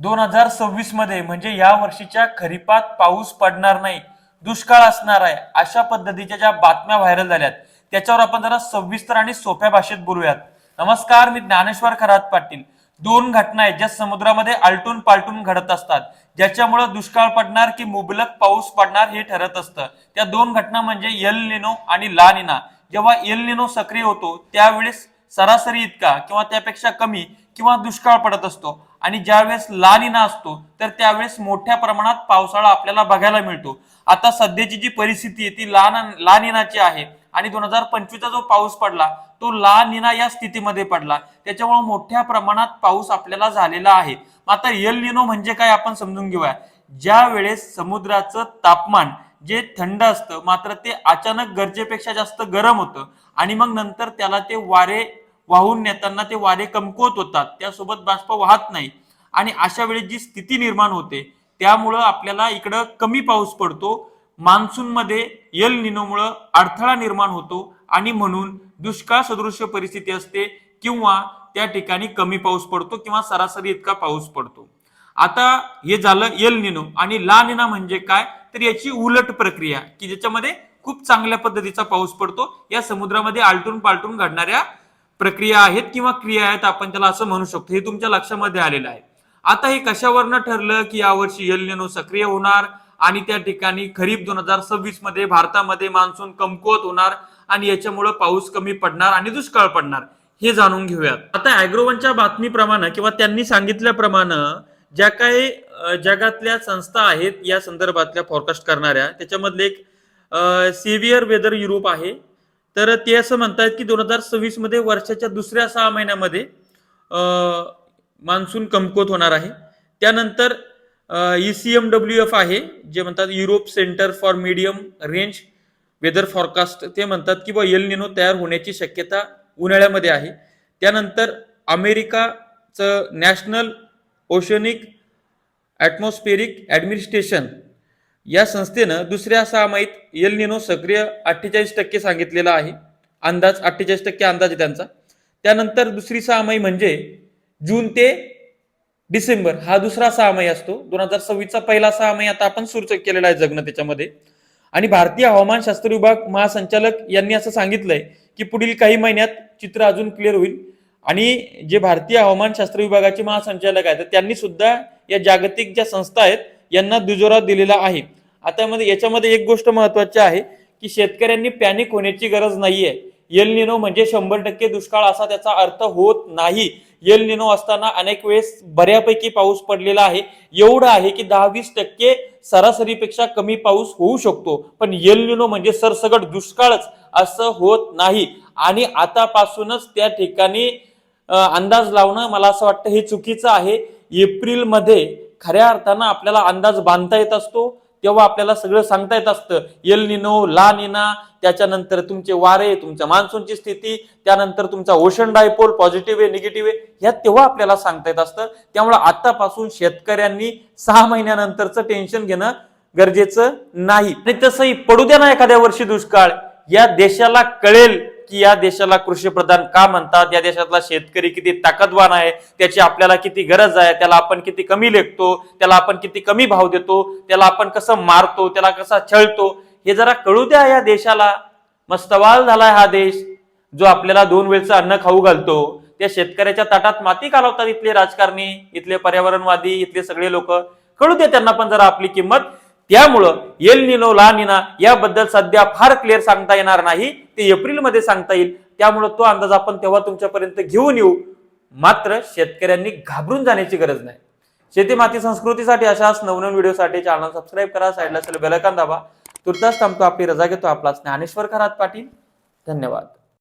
दोन हजार सव्वीसमध्ये म्हणजे या वर्षीच्या खरीपात पाऊस पडणार नाही दुष्काळ असणार आहे अशा पद्धतीच्या ज्या बातम्या व्हायरल झाल्यात त्याच्यावर आपण जरा सविस्तर आणि सोप्या भाषेत बोलूयात. नमस्कार मी ज्ञानेश्वर खरात पाटील. दोन घटना आहेत ज्या समुद्रामध्ये आलटून पालटून घडत असतात ज्याच्यामुळे दुष्काळ पडणार की मुबलक पाऊस पडणार हे ठरत असतं. त्या दोन घटना म्हणजे यल निनो आणि ला निना. जेव्हा यल निनो सक्रिय होतो त्यावेळेस सरासरी इतका किंवा त्यापेक्षा कमी किंवा दुष्काळ पडत असतो आणि ज्यावेळेस लालिना असतो तर त्यावेळेस मोठ्या प्रमाणात पावसाळा आपल्याला बघायला मिळतो. आता सध्याची जी परिस्थिती आहे ती लान लानिनाची आहे आणि दोन हजार पंचवीसचा जो पाऊस पडला तो ला निना या स्थितीमध्ये पडला. त्याच्यामुळे मोठ्या प्रमाणात पाऊस आपल्याला झालेला आहे. आता यल लिनो म्हणजे काय आपण समजून घेऊया. ज्या वेळेस समुद्राचं तापमान जे थंड असतं मात्र ते अचानक गरजेपेक्षा जास्त गरम होतं आणि मग नंतर त्याला ते वारे वाहून नेताना ते वारे कमकुवत होतात. त्यासोबत बाष्प वाहत नाही. आणि अशा वेळेस जी स्थिती निर्माण होते त्यामुळं आपल्याला इकडं कमी पाऊस पडतो. मान्सूनमध्ये यल निनोमुळं अडथळा निर्माण होतो आणि म्हणून दुष्काळ सदृश्य परिस्थिती असते किंवा त्या ठिकाणी कमी पाऊस पडतो किंवा सरासरी इतका पाऊस पडतो. आता हे झालं यल निनो आणि ला निना म्हणजे काय? तर याची उलट प्रक्रिया की ज्याच्यामध्ये खूप चांगल्या पद्धतीचा पाऊस पडतो. या समुद्रामध्ये आलटून पालटून घडणाऱ्या प्रक्रिया आहेत किंवा क्रिया आहेत आपण त्याला असं म्हणू शकतो. हे तुमच्या लक्षामध्ये आलेलं आहे. आता हे कशावरनं ठरलं की यावर्षी यल निनो सक्रिय होणार आणि त्या ठिकाणी खरीप दोन हजार सव्वीसमध्ये भारतामध्ये मान्सून कमकुवत होणार आणि याच्यामुळे पाऊस कमी पडणार आणि दुष्काळ पडणार हे जाणून घेऊयात. आता अॅग्रोवनच्या बातमीप्रमाणे किंवा त्यांनी सांगितल्याप्रमाणे ज्या काही जगातल्या संस्था आहेत या संदर्भातल्या फॉरकास्ट करणाऱ्या त्याच्यामधले एक सिव्हिअर वेदर युरोप आहे. तर ते असं म्हणतात की दोन हजार सव्वीसमध्ये वर्षाच्या दुसऱ्या सहा महिन्यामध्ये मान्सून कमकुवत होणार आहे. त्यानंतर E ईसीएम डब्ल्यू एफ आहे जे म्हणतात Europe centre for medium range weather forecast ते म्हणतात की बा यल निनो तयार होण्याची शक्यता उन्हाळ्यामध्ये आहे. त्यानंतर अमेरिकाचं नॅशनल ओशनिक ॲटमॉस्फेरिक ॲडमिनिस्ट्रेशन या संस्थेनं दुसऱ्या सहामाहीत एल निनो सक्रिय अठ्ठेचाळीस टक्के सांगितलेला आहे. अंदाज अठ्ठेचाळीस टक्के अंदाज आहे त्यांचा. त्यानंतर दुसरी सहामाही म्हणजे जून ते डिसेंबर हा दुसरा सहामाही असतो. दोन हजार सव्वीसचा पहिला सहामाही आता आपण सूचक केलेला आहे जगणं त्याच्यामध्ये. आणि भारतीय हवामानशास्त्र विभाग महासंचालक यांनी असं सांगितलंय की पुढील काही महिन्यात चित्र अजून क्लिअर होईल. आणि जे भारतीय हवामानशास्त्र विभागाचे महासंचालक आहेत त्यांनी सुद्धा या जागतिक ज्या संस्था आहेत यांना दुजोरा दिलेला आहे. आता मध्ये याच्यामध्ये एक गोष्ट महत्वाची आहे की शेतकऱ्यांनी पॅनिक होण्याची गरज नाहीये. येल निनो म्हणजे शंभर टक्के दुष्काळ असा त्याचा अर्थ होत नाही. येल निनो असताना अनेक वेळेस बऱ्यापैकी पाऊस पडलेला आहे. एवढं आहे की दहा वीस टक्के सरासरीपेक्षा कमी पाऊस होऊ शकतो. पण येल निनो म्हणजे सरसगट दुष्काळच असं होत नाही. आणि आतापासूनच त्या ठिकाणी अंदाज लावणं मला असं वाटतं हे चुकीचं आहे. एप्रिलमध्ये खऱ्या अर्थानं आपल्याला अंदाज बांधता येत असतो. तेव्हा आपल्याला सगळं सांगता येत असतं. एल निनो ला निना त्याच्यानंतर तुमचे वारे तुमच्या मान्सूनची स्थिती त्यानंतर तुमचा ओशन डायपोल पॉझिटिव्ह आहे निगेटिव्ह आहे ह्या तेव्हा आपल्याला सांगता येत असतं. त्यामुळे आतापासून शेतकऱ्यांनी सहा महिन्यानंतरचं टेन्शन घेणं गरजेचं नाही. आणि तसंही पडू द्या ना एखाद्या वर्षी दुष्काळ. या देशाला कळेल. की या देशाला कृषी प्रधान का म्हणतात? या देशातला शेतकरी किती ताकदवान आहे? त्याची आपल्याला किती गरज आहे? त्याला आपण किती कमी लेखतो? त्याला आपण किती कमी भाव देतो? त्याला आपण कसं मारतो? त्याला कसा छळतो? हे जरा कळू द्या या देशाला. मस्तवाल झालाय हा देश. जो आपल्याला दोन वेळचं अन्न खाऊ घालतो. त्या शेतकऱ्याच्या ताटात माती घालवतात इथले राजकारणी इथले पर्यावरणवादी इथले सगळे लोक. कळू दे त्यांना पण जरा आपली किंमत. त्यामुळं येल निनो ला निना याबद्दल सध्या फार क्लिअर सांगता येणार नाही. ते एप्रिलमध्ये सांगता येईल. त्यामुळं तो अंदाज आपण तेव्हा तुमच्यापर्यंत घेऊन येऊ. मात्र शेतकऱ्यांनी घाबरून जाण्याची गरज नाही. शेती माती संस्कृतीसाठी अशाच नवनवीन व्हिडिओसाठी चॅनल सबस्क्राईब करा. साईडला बेलकान दाबा. तुर्तास थांबतो. आपली रजा घेतो आपला ज्ञानेश्वर खरात पाटील. धन्यवाद.